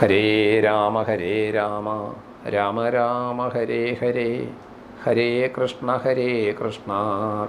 ഹരേ രാമ ഹരേ രാമ. രാമ രാമ ഹരേ ഹരേ. ഹരേ കൃഷ്ണ ഹരേ കൃഷ്ണ.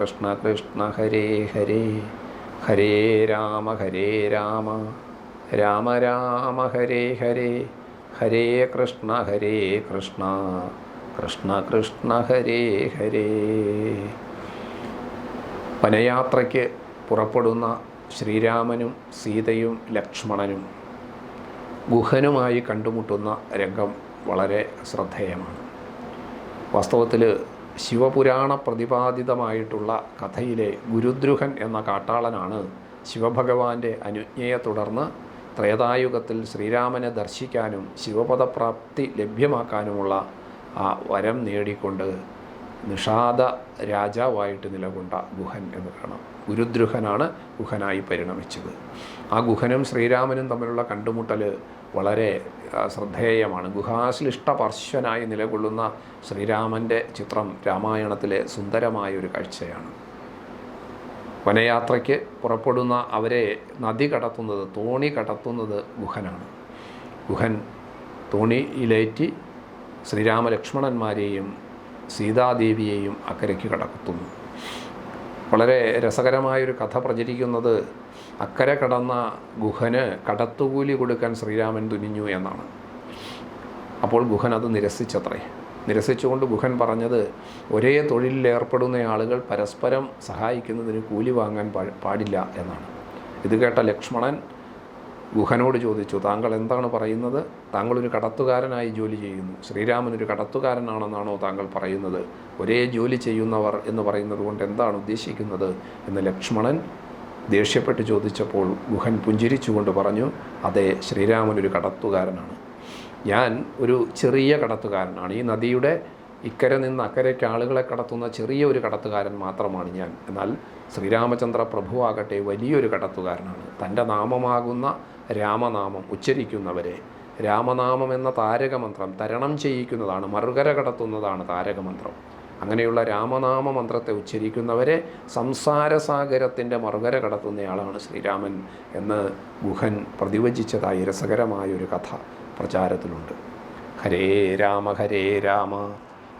കൃഷ്ണ കൃഷ്ണ ഹരേ ഹരേ. ഹരേ രാമ ഹരേ രാമ. രാമ രാമ ഹരേ ഹരേ. ഹരേ കൃഷ്ണ ഹരേ കൃഷ്ണ. കൃഷ്ണ കൃഷ്ണ ഹരേ ഹരേ. വനയാത്രയ്ക്ക് പുറപ്പെടുന്ന ശ്രീരാമനും സീതയും ലക്ഷ്മണനും. ഗുഹനുമായി കണ്ടുമുട്ടുന്ന രംഗം വളരെ ശ്രദ്ധേയമാണ്. വാസ്തവത്തിൽ ശിവപുരാണ പ്രതിപാദിതമായിട്ടുള്ള കഥയിലെ ഗുരുദ്രുഹൻ എന്ന കാട്ടാളനാണ് ശിവഭഗവാന്റെ അനുജ്ഞയെ തുടർന്ന് ത്രേതായുഗത്തിൽ ശ്രീരാമനെ ദർശിക്കാനും ശിവപദപ്രാപ്തി ലഭ്യമാക്കാനുമുള്ള ആ വരം നേടിക്കൊണ്ട് നിഷാദ രാജാവായിട്ട് നിലകൊണ്ട ഗുഹൻ എന്ന് കാണാം. ഗുരുദ്രുഹനാണ് ഗുഹനായി പരിണമിച്ചത്. ആ ഗുഹനും ശ്രീരാമനും തമ്മിലുള്ള കണ്ടുമുട്ടൽ വളരെ ശ്രദ്ധേയമാണ്. ഗുഹാശ്ലിഷ്ട പാർശ്വനായി നിലകൊള്ളുന്ന ശ്രീരാമന്റെ ചിത്രം രാമായണത്തിലെ സുന്ദരമായ ഒരു കാഴ്ചയാണ്. വനയാത്രയ്ക്ക് പുറപ്പെടുന്ന അവരെ നദി കടത്തുന്നത് തോണി കടത്തുന്നത് ഗുഹനാണ്. ഗുഹൻ തോണിയിലേറ്റി ശ്രീരാമ ലക്ഷ്മണന്മാരെയും സീതാദേവിയെയും അക്കരയ്ക്ക് കടക്കുന്നു വളരെ രസകരമായൊരു കഥ പ്രചരിക്കുന്നത് അക്കര കടന്ന ഗുഹന് കടത്തുകൂലി കൊടുക്കാൻ ശ്രീരാമൻ തുനിഞ്ഞു എന്നാണ്. അപ്പോൾ ഗുഹൻ അത് നിരസിച്ചത്രേ. നിരസിച്ചുകൊണ്ട് ഗുഹൻ പറഞ്ഞത് ഒരേ തൊഴിലിൽ ഏർപ്പെടുന്ന ആളുകൾ പരസ്പരം സഹായിക്കുന്നതിന് കൂലി വാങ്ങാൻ പാടില്ല എന്നാണ്. ഇത് കേട്ട ലക്ഷ്മണൻ ഗുഹനോട് ചോദിച്ചു താങ്കൾ എന്താണ് പറയുന്നത്? താങ്കളൊരു കടത്തുകാരനായി ജോലി ചെയ്യുന്നു. ശ്രീരാമൻ ഒരു കടത്തുകാരനാണെന്നാണോ താങ്കൾ പറയുന്നത്? ഒരേ ജോലി ചെയ്യുന്നവർ എന്ന് പറയുന്നത് കൊണ്ട് എന്താണ് ഉദ്ദേശിക്കുന്നത്? എന്ന് ലക്ഷ്മണൻ ദേഷ്യപ്പെട്ട് ചോദിച്ചപ്പോൾ ഗുഹൻ പുഞ്ചിരിച്ചുകൊണ്ട് പറഞ്ഞു അതെ ശ്രീരാമൻ ഒരു കടത്തുകാരനാണ്. ഞാൻ ഒരു ചെറിയ കടത്തുകാരനാണ്. ഈ നദിയുടെ ഇക്കരെ നിന്ന് അക്കരയ്ക്ക് ആളുകളെ കടത്തുന്ന ചെറിയ ഒരു കടത്തുകാരൻ മാത്രമാണ് ഞാൻ. എന്നാൽ ശ്രീരാമചന്ദ്ര പ്രഭുവാകട്ടെ വലിയൊരു കടത്തുകാരനാണ്. തന്റെ നാമമാകുന്ന രാമനാമം ഉച്ചരിക്കുന്നവരെ രാമനാമം എന്ന താരകമന്ത്രം തരണം ചെയ്യിക്കുന്നതാണ് മറുകര കടത്തുന്നതാണ് താരകമന്ത്രം. അങ്ങനെയുള്ള രാമനാമ മന്ത്രത്തെ ഉച്ചരിക്കുന്നവരെ സംസാരസാഗരത്തിന്റെ മറുകര കടത്തുന്നയാളാണ് ശ്രീരാമൻ എന്ന് ഗുഹൻ പ്രതിവചിച്ചതായി രസകരമായൊരു കഥ പ്രചാരത്തിലുണ്ട്. ഹരേ രാമ ഹരേ രാമ.